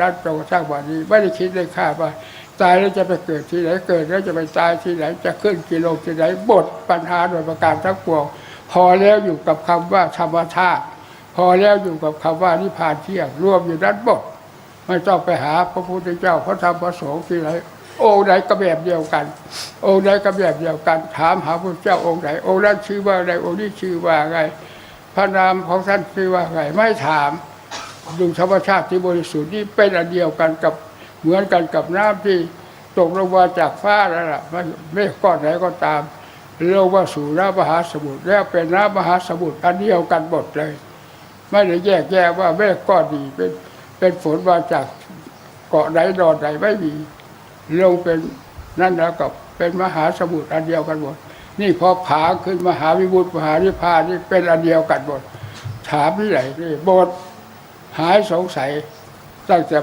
นั้นจนกระทั่งวันนี้ ไม่ได้คิดเลยค่าว่าตายแล้วจะไปเกิดที่ไหนเกิดแล้วจะไปตายที่ไหนจะขึ้นกิโลที่ไหนบทปัญหาโดยประการทั้งปวงพอแล้วอยู่กับคำว่าธรรมชาติพอแล้วอยู่กับคำว่านิพพานเที่ยงรวมอยู่นั้นหมดไม่ต้องไปหาพระพุทธเจ้าพระธรรมพระสงฆ์ที่ไหนองค์ไหนก็แบบเดียวกัน องค์ไหนก็แบบเดียวกัน ถามหาพระเจ้าองค์ไหนองค์นั้นชื่อว่าอะไรองค์นี้ชื่อว่าไงพระนามของท่านชื่อว่าไงไม่ถาม ดูธรรมชาติที่บริสุทธิ์นี่เป็นอันเดียวกันกับเหมือนกันกับน้ำที่ตกลงมาจากฟ้าแล้วล่ะไม่ไม่ก้อนไหนก็ตามลงมาสู่น้ำมหาสมุทรแล้วเป็นน้ำมหาสมุทรอันเดียวกันหมดเลย ไม่ได้แยกแยะว่าแม่ก้อนดีเป็นเป็นฝนมาจากเกาะไหนดอนไหนไม่มีลงเป็นนั่นแล้วก็เป็นมหาสมุทรอันเดียวกันหมดนี่พอผาขึ้นมหาวิมุตติมหานิพานนี่เป็นอันเดียวกันหมดถามที่ไหนนี่หมด หายสงสัยตั้งแต่